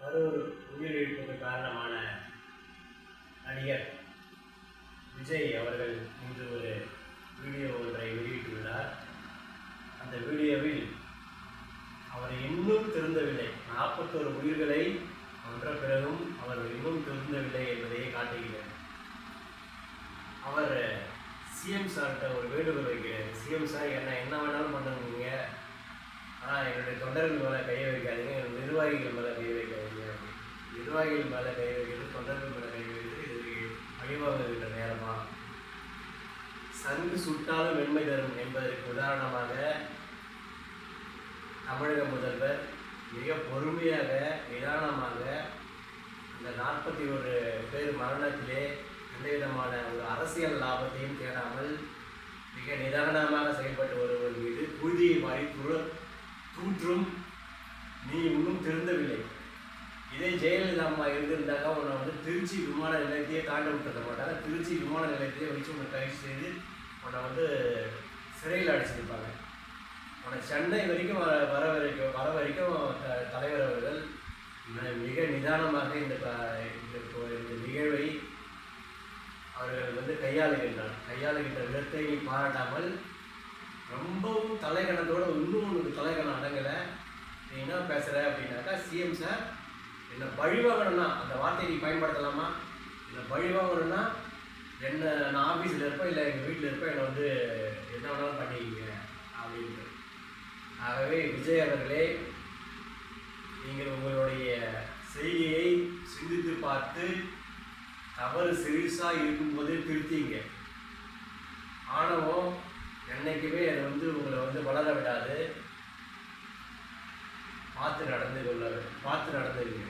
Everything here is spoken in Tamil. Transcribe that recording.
கரூர் உயிரிழப்புக்கு காரணமான நடிகர் விஜய் அவர்கள் இன்று ஒரு வீடியோ ஒன்றை வெளியிட்டுள்ளார். அந்த வீடியோவில் அவர் இன்னும் திருந்தவில்லை. நாற்பத்தோரு உயிர்களை கொன்ற பிறகும் அவர் இன்னும் திருந்தவில்லை என்பதை காட்டுகிறார் அவர் சிஎம் சார்கிட்ட ஒரு வேண்டுகோள் வைக்கிறார். சிஎம் சார் என்ன என்ன வேணாலும் பண்ணுவீங்க ஆனால் என்னுடைய தொண்டர்கள் மேலே கையை வைக்காதீங்க. என்னுடைய நிர்வாகிகள் மேலே கை நிர்வாகிகள் மேலே கை வைக்கிறது தொண்டர்கள் மேலே கை வைக்கிறது இது வழிவாங்குகின்ற நேரமா? சங்கு சுட்டாலும் வெண்மை தரும் என்பதற்கு உதாரணமாக தமிழக முதல்வர் மிக பொறுமையாக நிதானமாக அந்த நாற்பத்தி ஒரு பேர் மரணத்திலே எந்த விதமான ஒரு அரசியல் லாபத்தையும் தேடாமல் மிக நிதானமாக செயல்பட்டு வருவர் மீது புழுதியை மாறி தூற்றும். நீ இன்னும் திருந்தவில்லை. இதே ஜெயலலிதா அம்மா இருந்திருந்தாக்கா உன்னை வந்து திருச்சி விமான நிலையத்தையே தாண்ட விட்டுருக்க மாட்டாங்க திருச்சி விமான நிலையத்தையே வச்சு உன்னை கைது செய்து உன்னை வந்து சிறையில் அடிச்சிருப்பாங்க. உன்னை சென்னை வரைக்கும் வர வர வரைக்கும் வர வரைக்கும் த- தலைவர் அவர்கள் மிக நிதானமாக இந்த இந்த இந்த நிகழ்வை அவர்கள் வந்து கையாளுகின்றார் கையாளுகின்ற விதத்தை நீ பாராட்டாமல் ரொம்பவும் தலைகணத்தோட இன்னும் உனக்கு தலைகணம் அடங்கலை. நீ என்ன பேசுகிற அப்படின்னாக்கா சிஎம் சார் என்னை பழிவாங்கணும்னா அந்த வார்த்தையை நீ பயன்படுத்தலாமா? என்னை பழிவாங்கணும்னா என்ன நான் ஆஃபீஸில் இருப்பேன் இல்லை எங்கள் வீட்டில் இருப்பேன் என்னை வந்து என்ன வேணாலும் பண்ணிக்கிங்க அப்படின்ட்டு. ஆகவே விஜய் அவர்களே நீங்கள் உங்களுடைய செய்தியை சிந்தித்து பார்த்து தவறு சிறுசாக இருக்கும்போதே திருத்திங்க. ஆணவம் என்னைக்குமே அது வந்து உங்களை வந்து வளர விடாது. பார்த்து நடந்து கொள்ள பார்த்து நடந்துங்க